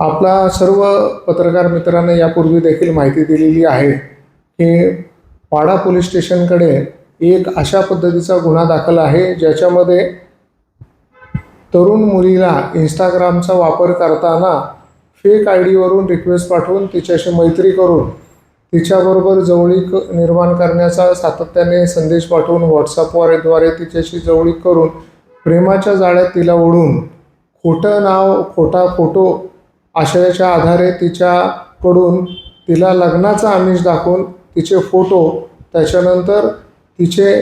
आपला सर्व पत्रकार मित्रांना यापूर्वी देखील माहिती दिलेली आहे की वाडा पोलीस स्टेशनकडे एक अशा पद्धतीचा गुन्हा दाखल आहे ज्याच्यामध्ये तरुण मुलीला इंस्टाग्रामचा वापर करताना फेक आय डीवरून रिक्वेस्ट पाठवून तिच्याशी मैत्री करून तिच्याबरोबर जवळीक निर्माण करण्याचा सातत्याने संदेश पाठवून व्हॉट्सअपवरद्वारे तिच्याशी जवळीक करून प्रेमाच्या जाळ्यात तिला ओढून खोटं नाव खोटा फोटो आशयाच्या आधारे तिच्याकडून तिला लग्नाचा आमिष दाखवून तिचे फोटो त्याच्यानंतर तिचे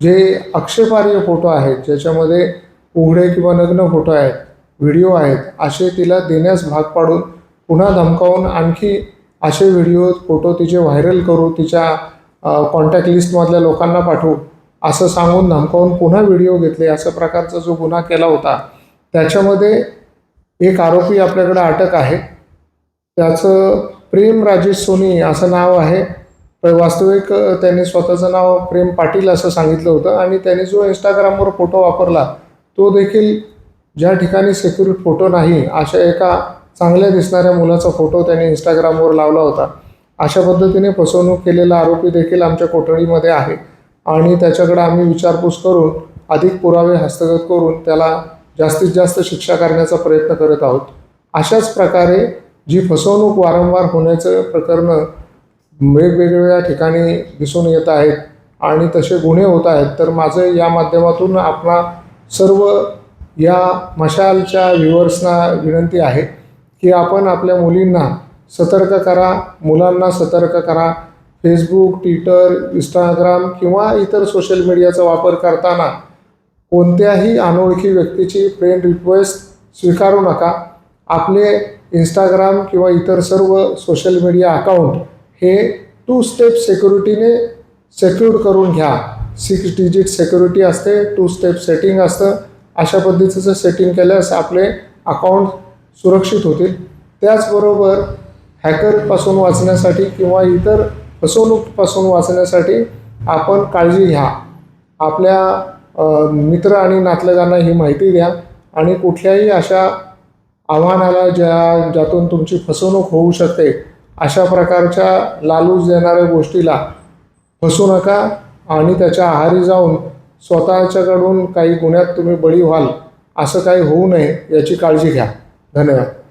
जे आक्षेपार्ह फोटो आहेत ज्याच्यामध्ये उघडे किंवा नग्न फोटो आहेत व्हिडिओ आहेत असे तिला देण्यास भाग पाडून पुन्हा धमकावून आणखी असे व्हिडिओ फोटो तिचे व्हायरल करू तिच्या कॉन्टॅक्ट लिस्टमधल्या लोकांना पाठवू असं सांगून धमकावून पुन्हा व्हिडिओ घेतले असा प्रकारचा जो गुन्हा केला होता त्याच्यामध्ये एक आरोपी आपल्याकडे अटक आहे. त्याचं प्रेम राजेश सोनी असं नाव आहे. वास्तविक त्याने स्वतःचं नाव प्रेम पाटील असं सांगितलं होतं आणि त्याने जो इंस्टाग्रामवर फोटो वापरला तो देखील ज्या ठिकाणी सेक्युरिट फोटो नाही अशा एका चांगल्या दिसणाऱ्या मुलाचा फोटो त्याने इंस्टाग्रामवर लावला होता. अशा पद्धतीने फसवणूक केलेला आरोपी देखील आमच्या कोठडीमध्ये आहे. आणि त्याच्याकडे आम्ही विचारपूस करून अधिक पुरावे हस्तगत करून त्याला जास्तीत जास्त शिक्षा करण्याचा प्रयत्न करत आहोत. अशाच प्रकारे जी फसवणूक वारंवार होण्याचं प्रकरणं वेगवेगळ्या ठिकाणी दिसून येत आहेत आणि तसे गुन्हे होत आहेत तर माझं या माध्यमातून आपणा सर्व या मशालच्या व्ह्युअर्सना विनंती आहे की आपण आपल्या मुलींना सतर्क करा मुलांना सतर्क करा. फेसबुक ट्विटर इंस्टाग्राम किंवा इतर सोशल मीडियाचा वापर करताना कोणत्याही अनोळखी व्यक्तीची फ्रेंड रिक्वेस्ट स्वीकारू नका. आपले इंस्टाग्राम किंवा इतर सर्व सोशल मीडिया अकाउंट हे टू स्टेप सेक्युरिटीने सेक्युर करून घ्या. सिक्स डिजिट सेक्युरिटी असते टू स्टेप सेटिंग असतं. अशा पद्धतीचं सेटिंग केल्यास आपले अकाउंट सुरक्षित होतील. त्याचबरोबर हॅकरपासून वाचण्यासाठी किंवा इतर फसवणूकपासून वाचण्यासाठी आपण काळजी घ्या. आपल्या मित्र आणि नातलगांना ही माहिती द्या आणि कुठल्याही अशा आव्हानाला ज्या ज्यातून तुमची फसवणूक होऊ शकते अशा प्रकारच्या लालूच देणाऱ्या गोष्टीला फसू नका आणि त्याच्या आहारी जाऊन स्वतःच्याकडून काही गुन्ह्यात तुम्ही बळी व्हाल असं काही होऊ नये याची काळजी घ्या. धन्यवाद.